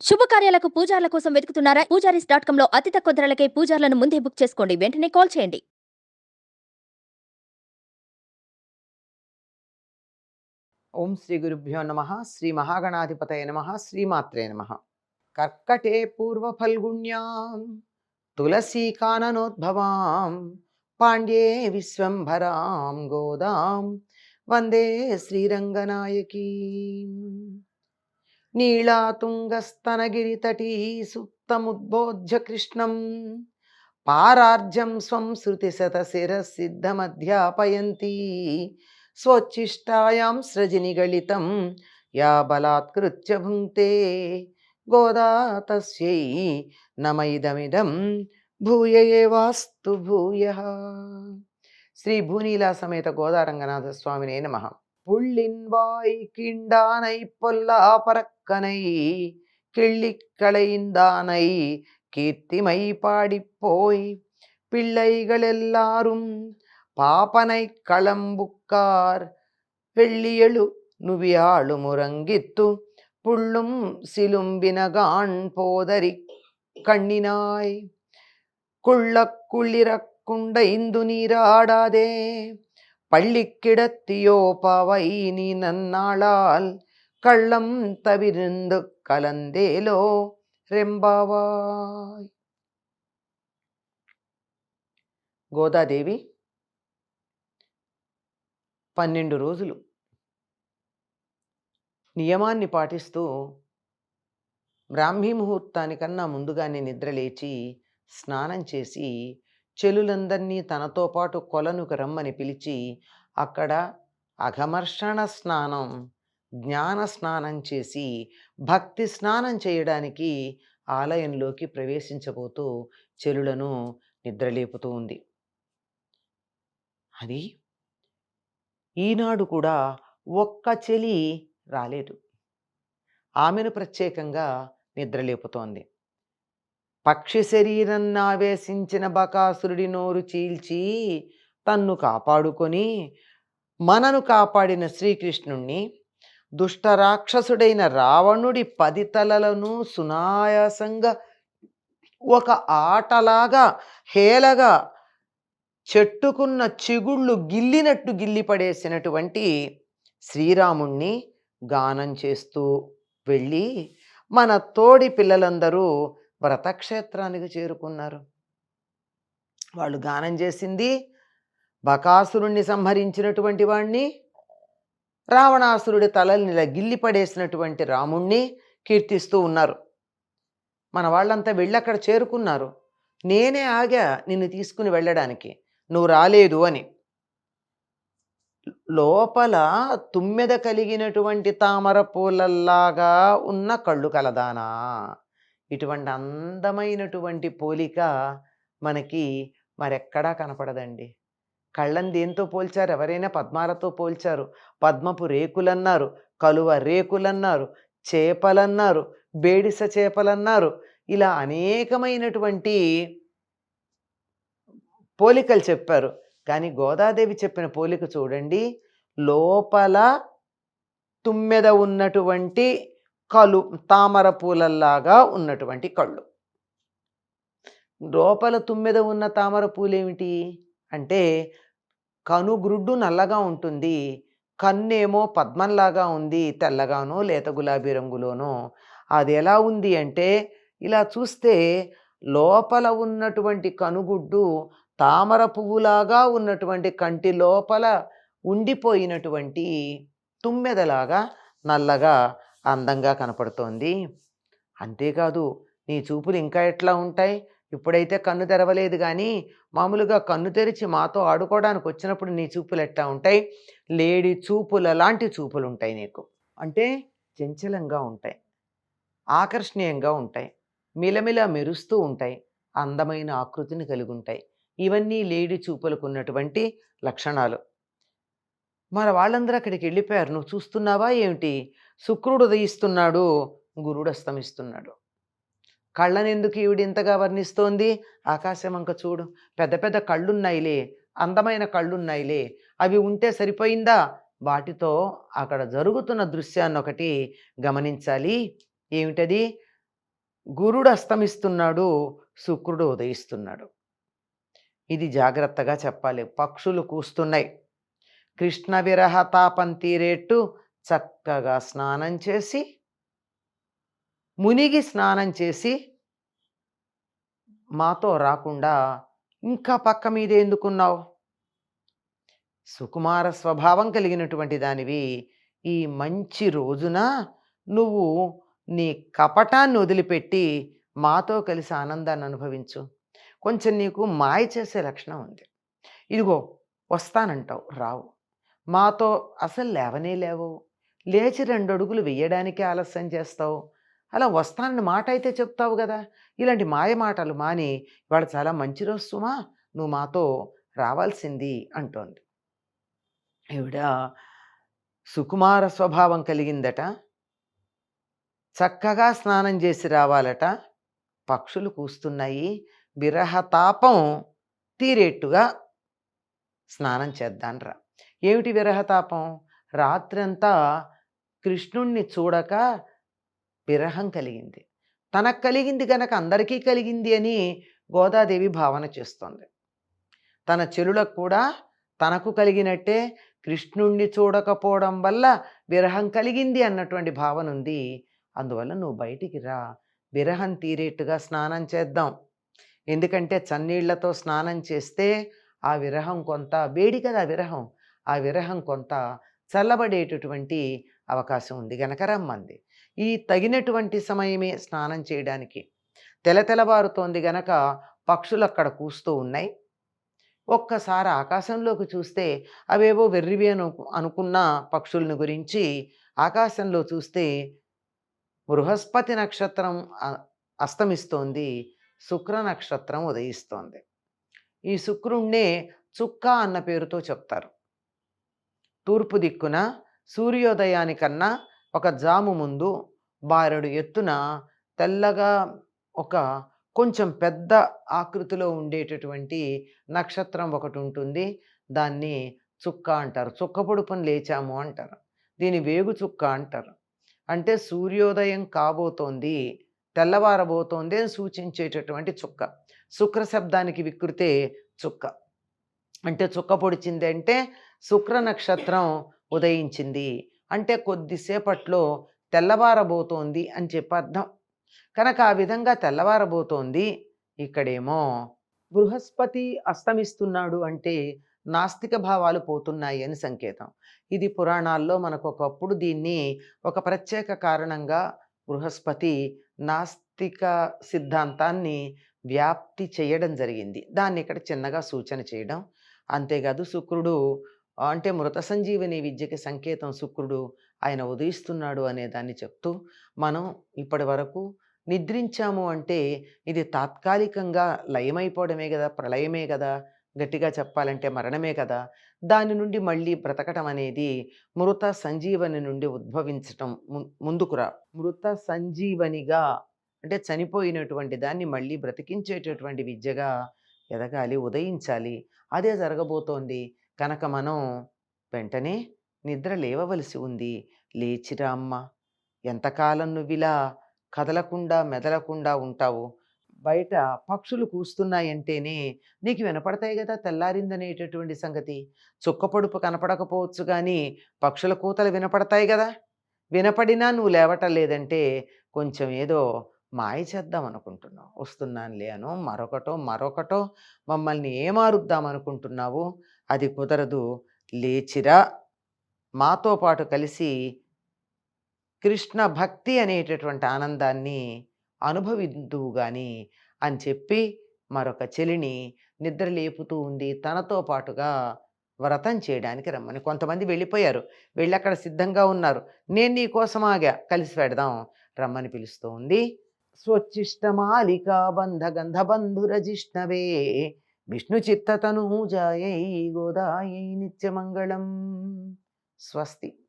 శుభకార్యాలకు పూజార్ల కోసం వెతుకుతున్నారా? పూజారీస్ డాట్ కామ్లో అతి తక్కువ ధరలకే పూజార్లను ముందే బుక్ చేసుకోండి. వెంటనే కాల్ చేయండి. ఓం శ్రీ గురుభ్యో నమ శ్రీ మహాగణాధిపతయ నమ శ్రీమాత్రే నమ. కర్కటే పూర్వ ఫల్గుణ్యామ్ తులసీ కాననోద్భవాం పాండ్యే విశ్వంభరాం గోదాం వందే శ్రీరంగనాయకీ. నీళాతుంగస్తనగిరితటీ సుప్తముద్బోధ్య కృష్ణం పారార్జం స్వం శృతి శత శృతిశతశిరసిద్ధమధ్యాపయంతి స్వచ్చిష్టాయాం సృజనిగళితం యా బలాత్కృత్య భుంక్తే. గోదాతస్యై నమైదమిదం భూయయే వాస్తు భూయ. శ్రీ భూనీలా సమేత గోదారంగనాథ స్వామినే నమ. పుళ్ళిన్వాయి కిండానై పొల్లా పరక్ பறக்கனை கிள்ளிக்களைந்தானை கீர்த்திமை பாடிப்போய் பிள்ளைகள் எல்லாரும் பாப்பனை களம்புக்கார் வெள்ளியெழு நுவியாளும் உறங்கித்து புள்ளும் சிலும்பினகான் போதரி கண்ணினாய். குள்ளக் குளிரக்குண்டைந்து நீராடாதே. பள்ளிக்கிடத்தியோ பவை நீ நன்னாளால் கள்ளம் தவிர்ந்து கலந்தேலோ రెంబావాయ్ గోదాదేవి పన్నెండు రోజులు నియమాన్ని పాటిస్తూ బ్రాహ్మీ ముహూర్తానికన్నా ముందుగానే నిద్రలేచి స్నానం చేసి చెలులందరినీ తనతో పాటు కొలనుకు రమ్మని పిలిచి అక్కడ అఘమర్షణ స్నానం జ్ఞాన స్నానం చేసి భక్తి స్నానం చేయడానికి ఆలయంలోకి ప్రవేశించబోతూ చెలులను నిద్రలేపుతూ ఉంది. అది ఈనాడు కూడా ఒక్క చెలి రాలేదు. ఆమెను ప్రత్యేకంగా నిద్రలేపుతోంది. పక్షి శరీరం నావేశించిన బకాసురుడి నోరు చీల్చి తన్ను కాపాడుకొని మనను కాపాడిన శ్రీకృష్ణుణ్ణి దుష్ట రాక్షసుడైన రావణుడి పది తలలను సునాయాసంగా ఒక ఆటలాగా హేలగా చెట్టుకున్న చిగుళ్ళు గిల్లినట్టు గిల్లిపడేసినటువంటి శ్రీరాముణ్ణి గానం చేస్తూ వెళ్ళి మన తోడి పిల్లలందరూ వ్రతక్షేత్రానికి చేరుకున్నారు. వాళ్ళు గానం చేసింది బకాసురుణ్ణి సంహరించినటువంటి వాణ్ణి రావణాసురుడి తలల్ని ఇలా గిల్లిపడేసినటువంటి రాముణ్ణి కీర్తిస్తూ ఉన్నారు. మన వాళ్ళంతా వెళ్ళి అక్కడ చేరుకున్నారు. నేనే ఆగా నిన్ను తీసుకుని వెళ్ళడానికి. నువ్వు రాలేదు అని. లోపల తుమ్మెద కలిగినటువంటి తామర పూలల్లాగా ఉన్న కళ్ళు కలదానా. ఇటువంటి అందమైనటువంటి పోలిక మనకి మరెక్కడా కనపడదండి. కళ్ళని దేంతో పోల్చారు? ఎవరైనా పద్మాలతో పోల్చారు? పద్మపు రేకులన్నారు కలువ రేకులన్నారు చేపలన్నారు బేడిస చేపలన్నారు. ఇలా అనేకమైనటువంటి పోలికలు చెప్పారు. కానీ గోదాదేవి చెప్పిన పోలిక చూడండి. లోపల తుమ్మెద ఉన్నటువంటి కలు తామర పూలల్లాగా ఉన్నటువంటి కళ్ళు. లోపల తుమ్మెద ఉన్న తామర పూలేమిటి? అంటే కనుగ్రుడ్డు నల్లగా ఉంటుంది కన్నేమో పద్మంలాగా ఉంది తెల్లగానో లేత గులాబీ రంగులోనో. అది ఎలా ఉంది అంటే ఇలా చూస్తే లోపల ఉన్నటువంటి కనుగుడ్డు తామర పువ్వులాగా ఉన్నటువంటి కంటి లోపల ఉండిపోయినటువంటి తుమ్మెదలాగా నల్లగా అందంగా కనపడుతోంది. అంతేకాదు నీ చూపులు ఇంకా ఎట్లా ఉంటాయి? ఇప్పుడైతే కన్ను తెరవలేదు కానీ మామూలుగా కన్ను తెరిచి మాతో ఆడుకోవడానికి వచ్చినప్పుడు నీ చూపులు ఎట్టా ఉంటాయి? లేడి చూపుల లాంటి చూపులు ఉంటాయి నీకు. అంటే చంచలంగా ఉంటాయి. ఆకర్షణీయంగా ఉంటాయి. మిలమిల మెరుస్తూ ఉంటాయి. అందమైన ఆకృతిని కలిగి ఉంటాయి ఇవన్నీ లేడి చూపులకు ఉన్నటువంటి లక్షణాలు. మన వాళ్ళందరూ అక్కడికి వెళ్ళిపోయారు. నువ్వు చూస్తున్నావా ఏమిటి? శుక్రుడు ఉదయిస్తున్నాడు. గురుడు అస్తమిస్తున్నాడు. కళ్ళనెందుకు ఈవిడ ఇంతగా వర్ణిస్తోంది? ఆకాశం అంక చూడు. పెద్ద పెద్ద కళ్ళున్నాయిలే. అందమైన కళ్ళున్నాయిలే. అవి ఉంటే సరిపోయిందా? వాటితో అక్కడ జరుగుతున్న దృశ్యాన్ని ఒకటి గమనించాలి. ఏమిటది? గురుడు అస్తమిస్తున్నాడు. శుక్రుడు ఉదయిస్తున్నాడు. ఇది జాగ్రత్తగా చెప్పాలి. పక్షులు కూస్తున్నాయి. కృష్ణ విరహ తాపం తీరేట్టు చక్కగా స్నానం చేసి మునిగి స్నానం చేసి మాతో రాకుండా ఇంకా పక్క మీదే ఎందుకున్నావు? సుకుమార స్వభావం కలిగినటువంటి దానివి ఈ మంచి రోజున నువ్వు నీ కపటాన్ని వదిలిపెట్టి మాతో కలిసి ఆనందాన్ని అనుభవించు. కొంచెం నీకు మాయ చేసే లక్షణం ఉంది. ఇదిగో వస్తానంటావు రావు. మాతో అసలు లేవనే లేవు. లేచి రెండు అడుగులు వెయ్యడానికి ఆలస్యం చేస్తావు. అలా వస్తానని మాట అయితే చెప్తావు కదా! ఇలాంటి మాయ మాటలు మాని ఇవాళ చాలా మంచి రోజు సుమా! నువ్వు మాతో రావాల్సింది అంటోంది. ఈవిడ సుకుమార స్వభావం కలిగిందట. చక్కగా స్నానం చేసి రావాలట. పక్షులు కూస్తున్నాయి. విరహతాపం తీరేట్టుగా స్నానం చేద్దాన్రా. ఏమిటి విరహతాపం రాత్రంతా కృష్ణుణ్ణి చూడక విరహం కలిగింది. తనకు కలిగింది కనుక అందరికీ కలిగింది అని గోదాదేవి భావన చేస్తోంది. తన చెరులకు కూడా తనకు కలిగినట్టే కృష్ణుణ్ణి చూడకపోవడం వల్ల విరహం కలిగింది అన్నటువంటి భావన ఉంది. అందువల్ల నువ్వు బయటికి రా. విరహం తీరేట్టుగా స్నానం చేద్దాం. ఎందుకంటే చన్నీళ్ళతో స్నానం చేస్తే ఆ విరహం కొంత వేడి కదా విరహం. ఆ విరహం కొంత చల్లబడేటటువంటి అవకాశం ఉంది గనక రమ్మంది. ఈ తగినటువంటి సమయమే స్నానం చేయడానికి. తెలతెలవారుతోంది గనక పక్షులు అక్కడ కూస్తూ ఉన్నాయి. ఒక్కసారి ఆకాశంలోకి చూస్తే అవేవో వెర్రివి అను అనుకున్న పక్షులను గురించి ఆకాశంలో చూస్తే బృహస్పతి నక్షత్రం అస్తమిస్తోంది శుక్ర నక్షత్రం ఉదయిస్తోంది. ఈ శుక్రుణ్ణే చుక్క అన్న పేరుతో చెప్తారు. తూర్పు దిక్కున సూర్యోదయానికన్నా ఒక జాము ముందు బారెడు ఎత్తున తెల్లగా ఒక కొంచెం పెద్ద ఆకృతిలో ఉండేటటువంటి నక్షత్రం ఒకటి ఉంటుంది. దాన్ని చుక్క అంటారు. చుక్క పొడుపుని లేచాము అంటారు. దీని వేగు చుక్క అంటారు. అంటే సూర్యోదయం కాబోతోంది తెల్లవారబోతోంది అని సూచించేటటువంటి చుక్క. శుక్ర శబ్దానికి వికృతే చుక్క. అంటే చుక్క పొడిచింది అంటే శుక్ర నక్షత్రం ఉదయించింది. అంటే కొద్దిసేపట్లో తెల్లవారబోతోంది అని చెప్పి అర్థం కనుక ఆ విధంగా తెల్లవారబోతోంది ఇక్కడేమో బృహస్పతి అస్తమిస్తున్నాడు అంటే నాస్తిక భావాలు పోతున్నాయి అని సంకేతం. ఇది పురాణాల్లో మనకు ఒకప్పుడు దీన్ని ఒక ప్రత్యేక కారణంగా బృహస్పతి నాస్తిక సిద్ధాంతాన్ని వ్యాప్తి చేయడం జరిగింది. దాన్ని ఇక్కడ చిన్నగా సూచన చేయడం. అంతేకాదు శుక్రుడు అంటే మృత సంజీవని విద్యకి సంకేతం శుక్రుడు ఆయన ఉదయిస్తున్నాడు అనే దాన్ని చెప్తూ మనం ఇప్పటి వరకు నిద్రించాము అంటే ఇది తాత్కాలికంగా లయమైపోవడమే కదా ప్రళయమే కదా గట్టిగా చెప్పాలంటే మరణమే కదా దాని నుండి మళ్ళీ బ్రతకటం అనేది మృత సంజీవని నుండి ఉద్భవించటం ము- ముందుకురా మృత సంజీవనిగా అంటే చనిపోయినటువంటి దాన్ని మళ్ళీ బ్రతికించేటటువంటి విద్యగా ఎదగాలి ఉదయించాలి అదే జరగబోతోంది. కనుక మనం వెంటనే నిద్ర లేవవలసి ఉంది. లేచిరా అమ్మ. ఎంతకాలం నువ్విలా కదలకుండా మెదలకుండా ఉంటావు? బయట పక్షులు కూస్తున్నాయంటేనే నీకు వినపడతాయి కదా తెల్లారిందనేటటువంటి సంగతి. చుక్క పొడుపు కనపడకపోవచ్చు కానీ పక్షుల కూతలు వినపడతాయి కదా. వినపడినా నువ్వు లేవటం లేదంటే కొంచెం ఏదో మాయ చేద్దాం అనుకుంటున్నావు. వస్తున్నానులే లేను మరొకటో మరొకటో మమ్మల్ని ఏమారుద్దాం అనుకుంటున్నావు? అది కుదరదు. లేచిరా. మాతో పాటు కలిసి కృష్ణ భక్తి అనేటటువంటి ఆనందాన్ని అనుభవిద్దువు గాని అని చెప్పి మరొక చెలిని నిద్ర లేపుతూ ఉంది తనతో పాటుగా వ్రతం చేయడానికి రమ్మని కొంతమంది వెళ్ళిపోయారు. వెళ్ళి అక్కడ సిద్ధంగా ఉన్నారు. నేను నీ కోసం ఆగా. కలిసి పెడదాం రమ్మని పిలుస్తూ ఉంది. స్వచ్చిష్టమాలిక బంధ గంధ విష్ణు చిత్తతను చిత్తతనూజాయై గోదాయై నిత్యమంగళం. స్వస్తి.